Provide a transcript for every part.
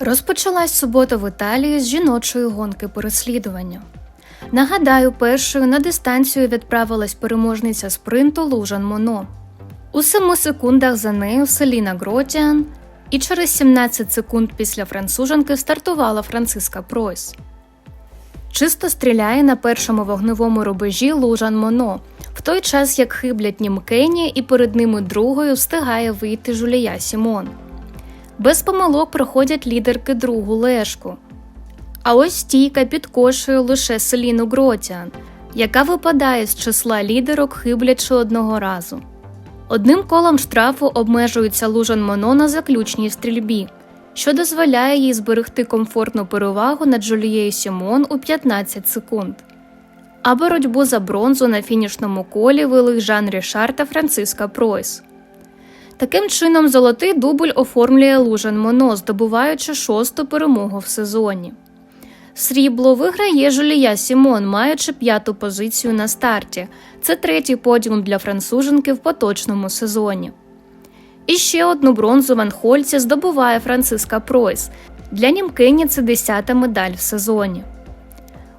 Розпочалась субота в Італії з жіночої гонки переслідування. Нагадаю, першою на дистанцію відправилась переможниця спринту Лужан Моно. У 7 секундах за нею Селіна Гротіан, і через 17 секунд після француженки стартувала Франциска Пройс. Чисто стріляє на першому вогневому рубежі Лужан Моно, в той час як хиблять Німкені і перед ними другою встигає вийти Жулія Сімон. Без помилок проходять лідерки другу лешку. А ось стійка підкошує лише Селіну Гротіан, яка випадає з числа лідерок, хиблячи одного разу. Одним колом штрафу обмежується Лужан Моно на заключній стрільбі, що дозволяє їй зберегти комфортну перевагу над Жулією Сімон у 15 секунд. А боротьбу за бронзу на фінішному колі вели Жан Рішар та Франциска Пройс. Таким чином, золотий дубль оформлює Лужан Моно, здобуваючи шосту перемогу в сезоні. Срібло виграє Жулія Сімон, маючи п'яту позицію на старті. Це третій подіум для француженки в поточному сезоні. І ще одну бронзу в Анхольці здобуває Франциска Пройс. Для Німкені це десята медаль в сезоні.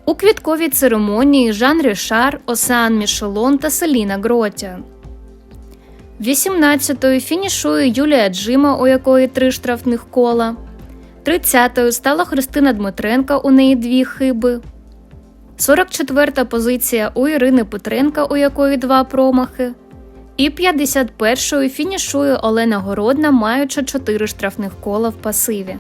У квітковій церемонії Жан Рішар, Осеан Мішелон та Селіна Гротіан. 18-ю фінішує Юлія Джима, у якої три штрафних кола. 30-ю стала Христина Дмитренка, у неї дві хиби. 44-та позиція у Ірини Петренка, у якої два промахи. І 51-ю фінішує Олена Городна, маючи чотири штрафних кола в пасиві.